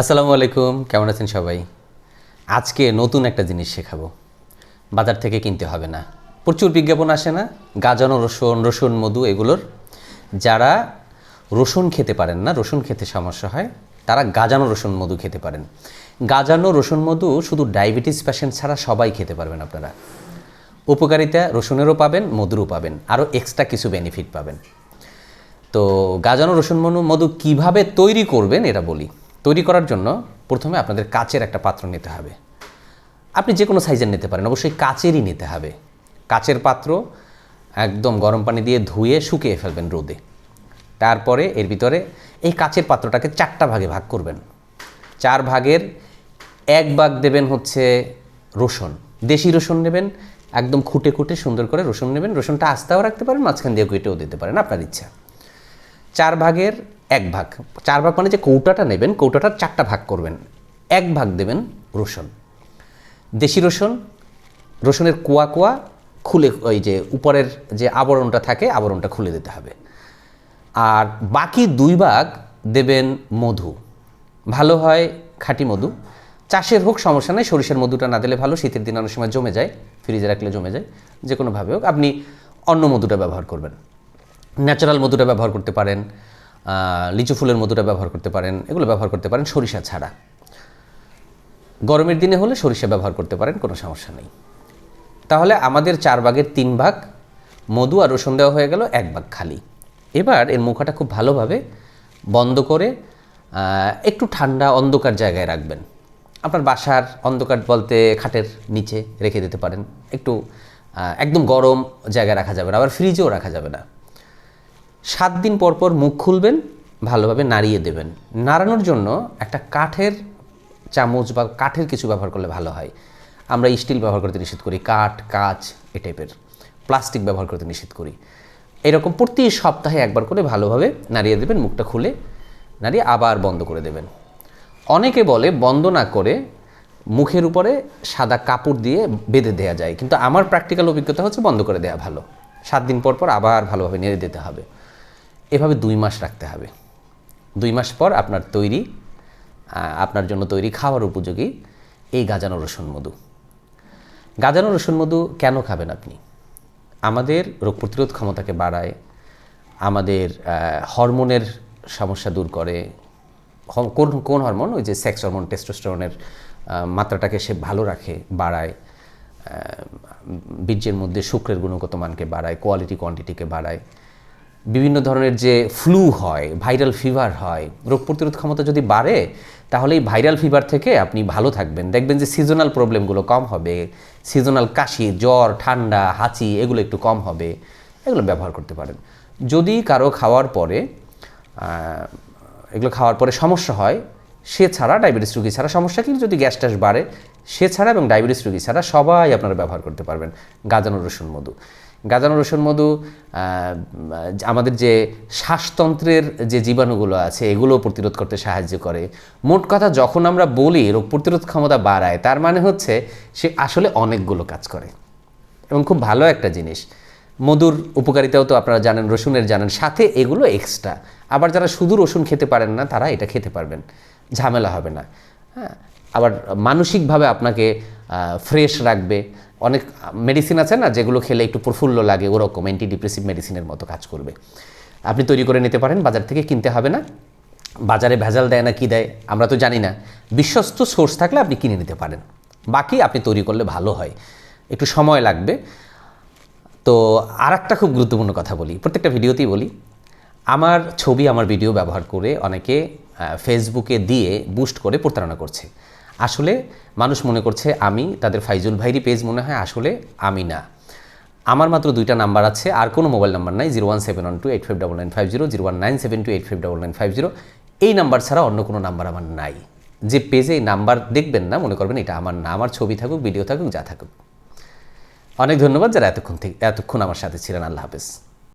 আসসালামু আলাইকুম, কেমন আছেন সবাই? আজকে নতুন একটা জিনিস শেখাবো। বাজার থেকে কিনতে হবে না। প্রচুর বিজ্ঞাপন আসে না, গাজানো, রসুন রসুন, মধু এগুলোর। যারা রসুন খেতে পারেন না, রসুন খেতে সমস্যা হয়, তারা গাজানো, রসুন, মধু খেতে পারেন। গাজানো, রসুন, মধু শুধু ডায়াবেটিস পেশেন্ট ছাড়া সবাই খেতে পারবেন আপনারা। উপকারিতা রসুনেরও পাবেন, মধুরও পাবেন, আরও এক্সট্রা কিছু বেনিফিট পাবেন। তো গাজানো, রসুন মধু কীভাবে তৈরি করবেন, এটা বলি। তৈরি করার জন্য প্রথমে আপনাদের কাচের একটা পাত্র নিতে হবে। আপনি যে কোনো সাইজের নিতে পারেন, অবশ্যই কাচেরই নিতে হবে। কাচের পাত্র একদম গরম পানি দিয়ে ধুয়ে শুকিয়ে ফেলবেন রোদে। তারপরে এর ভিতরে এই কাচের পাত্রটাকে চারটা ভাগে ভাগ করবেন। চার ভাগের এক ভাগ দেবেন হচ্ছে রসুন। দেশি রসুন নেবেন, একদম খুঁটে খুঁটে সুন্দর করে রসুন নেবেন। রসুনটা আস্তাও রাখতে পারেন, মাঝখান দিয়ে কুইটেও দিতে পারেন, আপনার ইচ্ছা। চার ভাগের এক ভাগ। চার ভাগ মানে যে কৌটাটা নেবেন, কৌটাটার চারটা ভাগ করবেন। এক ভাগ দেবেন রসুন। দেশি রসুন, রসুনের কোয়া কোয়া খুলে ওই যে উপরের যে আবরণটা থাকে, আবরণটা খুলে দিতে হবে। আর বাকি দুই ভাগ দেবেন মধু। ভালো হয় খাঁটি মধু। চাষের হোক, সমস্যা নেই। সরিষার মধুটা না দিলে ভালো, শীতের দিন অনেক সময় জমে যায়, ফ্রিজে রাখলে জমে যায় যে কোনোভাবে হোক। আপনি অন্য মধুটা ব্যবহার করবেন। ন্যাচারাল মধুটা ব্যবহার করতে পারেন। লিচু ফুলের মধুটা ব্যবহার করতে পারেন, এগুলো ব্যবহার করতে পারেন সরিষা ছাড়া। গরমের দিনে হলে সরিষা ব্যবহার করতে পারেন, কোনো সমস্যা নেই। তাহলে আমাদের চার ভাগের তিন ভাগ, মধু আর রসুন দেওয়া হয়ে গেল, এক ভাগ খালি। এবার এর মুখাটা খুব ভালোভাবে বন্ধ করে একটু ঠান্ডা অন্ধকার জায়গায় রাখবেন। আপনার বাসার অন্ধকার বলতে খাটের নিচে রেখে দিতে পারেন। একটু একদম গরম জায়গায় রাখা যাবে না, আবার ফ্রিজেও রাখা যাবে না। সাত দিন পর পর মুখ খুলবেন, ভালোভাবে নাড়িয়ে দেবেন। নাড়ানোর জন্য একটা কাঠের চামচ বা কাঠের কিছু ব্যবহার করলে ভালো হয়। আমরা স্টিল ব্যবহার করতে নিষেধ করি, কাঠ, কাচ এ টাইপের। প্লাস্টিক ব্যবহার করতে নিষেধ করি। এরকম প্রতি সপ্তাহে একবার করে ভালোভাবে নাড়িয়ে দেবেন, মুখটা খুলে নাড়িয়ে আবার বন্ধ করে দেবেন। অনেকে বলে বন্ধ না করে মুখের উপরে সাদা কাপড় দিয়ে বেঁধে দেওয়া যায়, কিন্তু আমার প্র্যাকটিক্যাল অভিজ্ঞতা হচ্ছে বন্ধ করে দেওয়া ভালো। সাত দিন পর পর আবার ভালোভাবে নেড়ে দিতে হবে। এভাবে দুই মাস রাখতে হবে। দুই মাস পর আপনার তৈরি আপনার জন্য তৈরি খাওয়ার উপযোগী এই গাজানো রসুন মধু। গাজানো রসুন মধু কেন খাবেন আপনি? আমাদের রোগ প্রতিরোধ ক্ষমতাকে বাড়ায়, আমাদের হরমোনের সমস্যা দূর করে। কোন কোন হরমোন? ওই যে সেক্স হরমোন, টেস্টোস্টেরনের মাত্রাটাকে সে ভালো রাখে, বাড়ায়। বীর্যের মধ্যে শুক্রের গুণগত মানকে বাড়ায়, কোয়ালিটি কোয়ান্টিটিকে বাড়ায়। বিভিন্ন ধরনের যে ফ্লু হয় ভাইরাল ফিভার হয়, রোগ প্রতিরোধ ক্ষমতা যদি বাড়ে তাহলে এই ভাইরাল ফিভার থেকে আপনি ভালো থাকবেন। দেখবেন যে সিজনাল প্রবলেমগুলো কম হবে সিজনাল কাশি, জ্বর, ঠান্ডা, হাঁচি, এগুলো একটু কম হবে, এগুলো ব্যবহার করতে পারেন। যদি কারও খাওয়ার পরে এগুলো খাওয়ার পরে সমস্যা হয়, সে ছাড়া ডায়াবেটিস রুগী ছাড়া সমস্যা কিন্তু যদি গ্যাস ট্যাস বাড়ে সে ছাড়া এবং ডায়াবেটিস রোগী ছাড়া সবাই আপনারা ব্যবহার করতে পারবেন। গাজানো রসুন মধু। গাজানো রসুন মধু আমাদের যে শ্বাসতন্ত্রের যে জীবাণুগুলো আছে এগুলো প্রতিরোধ করতে সাহায্য করে। মোট কথা যখন আমরা বলি রোগ প্রতিরোধ ক্ষমতা বাড়ায়, তার মানে হচ্ছে সে আসলে অনেকগুলো কাজ করে। এবং খুব ভালো একটা জিনিস। মধুর উপকারিতাও তো আপনারা জানেন, রসুনের জানেন, সাথে এগুলো এক্সট্রা আবার যারা শুধু রসুন খেতে পারেন না, তারা এটা খেতে পারবেন। ঝামেলা হবে না। হ্যাঁ আবার মানসিকভাবে আপনাকে ফ্রেশ রাখবে। অনেক মেডিসিন আছে না, যেগুলো খেলে একটু প্রফুল্ল লাগে, ওরকম অ্যান্টি ডিপ্রেসিভ মেডিসিনের মতো কাজ করবে। আপনি তৈরি করে নিতে পারেন, বাজার থেকে কিনতে হবে না। বাজারে ভেজাল দেয় না, কি দেয়, আমরা তো জানি না। বিশ্বস্ত সোর্স থাকলে আপনি কিনে নিতে পারেন। বাকি আপনি তৈরি করলে ভালো হয়। একটু সময় লাগবে। তো আর একটা খুব গুরুত্বপূর্ণ কথা বলি, প্রত্যেকটা ভিডিওতেই বলি। আমার ছবি, আমার ভিডিও ব্যবহার করে অনেকে ফেসবুকে দিয়ে বুস্ট করে প্রতারণা করছে। আসলে মানুষ মনে করছে আমি, তাদের ফাইজুল ভাইরি পেজ মনে হয়, আসলে আমি না। আমার মাত্র দুইটা নাম্বার আছে, আর কোনো মোবাইল নাম্বার নাই zero one seven one two eight five double nine five zero zero one nine seven two eight five double nine five zero এই নাম্বার ছাড়া অন্য কোনো নাম্বার আমার নাই। যে পেজে এই নাম্বার দেখবেন না, মনে করবেন এটা আমার না, আমার ছবি থাকুক ভিডিও থাকুক, যা থাকুক। অনেক ধন্যবাদ যারা এতক্ষণ থেকে, এতক্ষণ আমার সাথে ছিলেন, আল্লাহ হাফেজ।